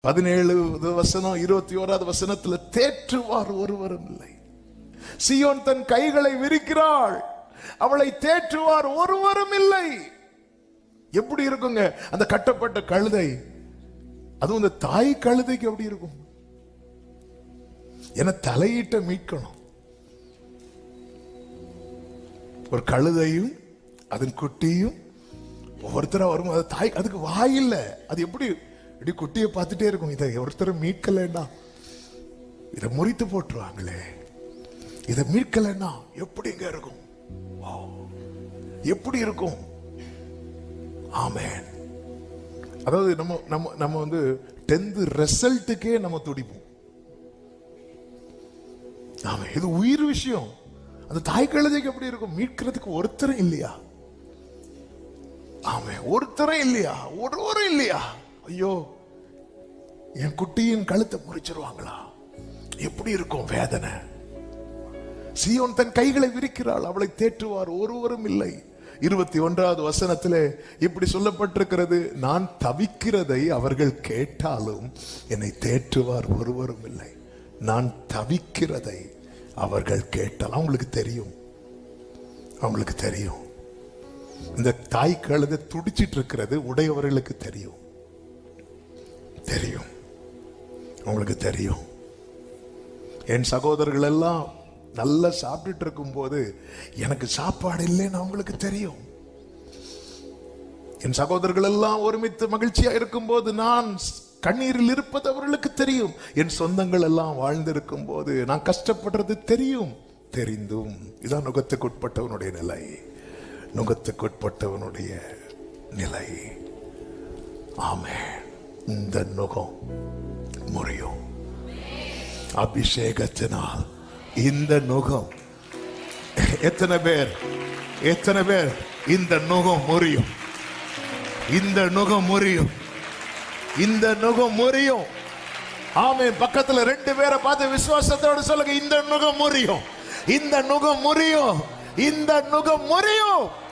பதினேழு வசனம் இருபத்தி ஓராவது வசனத்துல தேற்றுவார் ஒருவரும் இல்லை. சியோன் தன் கைகளை விரிக்கிறாள். அவளை தேற்றுவார் ஒருவரும் இல்லை. எப்படி இருக்குங்க? அந்த கட்டப்பட்ட கழுதை. அதுவும் இந்த தாய் கழுதைக்கு எப்படி இருக்கும்? என தலையிட்ட மீட்கணும். ஒரு கழுதையும் அதன் குட்டியும் ஒவ்வொருத்தரா வரும் அது தாய் அதுக்கு வாய் அது எப்படி இப்படி குட்டியை பார்த்துட்டே இருக்கும். இதை ஒருத்தரும் மீட்கலைன்னா? இதை முறித்து போட்டுருவாங்களே. இதை மீட்கலன்னா எப்படிங்க இருக்கும்? எப்படி இருக்கும்? ஆமேன் அதாவது நம்ம நம்ம நம்ம வந்து டென்த் ரிசல்ட்டுக்கே நம்ம துடிப்போம். ஆமா இது உயிர் விஷயம். அந்த தாய் கழுதைக்கு எப்படி இருக்கும்? மீட்கிறதுக்கு ஒருத்தரும் இல்லையா? ஆமே ஒருத்தரும் இல்லையா? ஒருவரும் இல்லையா? ஐயோ என் குட்டியின் கழுத்தை முறிச்சிருவாங்களா? எப்படி இருக்கும் வேதனை? சீயோன் தன் கைகளை விரிக்கிறாள் அவளை தேற்றுவார் ஒருவரும் இல்லை. இருபத்தி ஒன்றாவது வசனத்திலே இப்படி சொல்லப்பட்டிருக்கிறது நான் தவிக்கிறதை அவர்கள் கேட்டாலும் என்னை தேற்றுவார் ஒருவரும் இல்லை. நான் தவிக்கிறதை அவர்கள் கேட்டால். அவங்களுக்கு தெரியும். அவங்களுக்கு தெரியும். இந்த தாய் கழுதை துடிச்சிட்டு இருக்கிறது உடையவர்களுக்கு தெரியும். தெரியும். உங்களுக்கு தெரியும். என் சகோதரர்கள் எல்லாம் நல்லா சாப்பிட்டுட்டு இருக்கும்போது எனக்கு சாப்பாடு இல்லைன்னு அவங்களுக்கு தெரியும். என் சகோதரர்கள் எல்லாம் ஒருமித்து மகிழ்ச்சியா இருக்கும்போது நான் கண்ணீரில் இருப்பது அவர்களுக்கு தெரியும். என் சொந்தங்கள் எல்லாம் வாழ்ந்திருக்கும் போது நான் கஷ்டப்படுறது தெரியும். தெரிந்தும் இதான் நுகத்துக்குட்பட்டவனுடைய நிலை. நுகத்துக்குட்பட்டவனுடைய நிலை. ஆமேன். இந்த நுகம் முறியும். அபிஷேகத்தினால் இந்த நுகம் எத்தனை பேர் எத்தனை பேர் இந்த நுகம் முறியும்? இந்த நுகம் முறியும். இந்த நுகம் முறியும். ஆமே பக்கத்துல ரெண்டு பேரை பார்த்து விசுவாசத்தோட சொல்லுங்க. இந்த நுகம் முறியும். இந்த நுகம் முறியும். இந்த நுகம் முறியும்.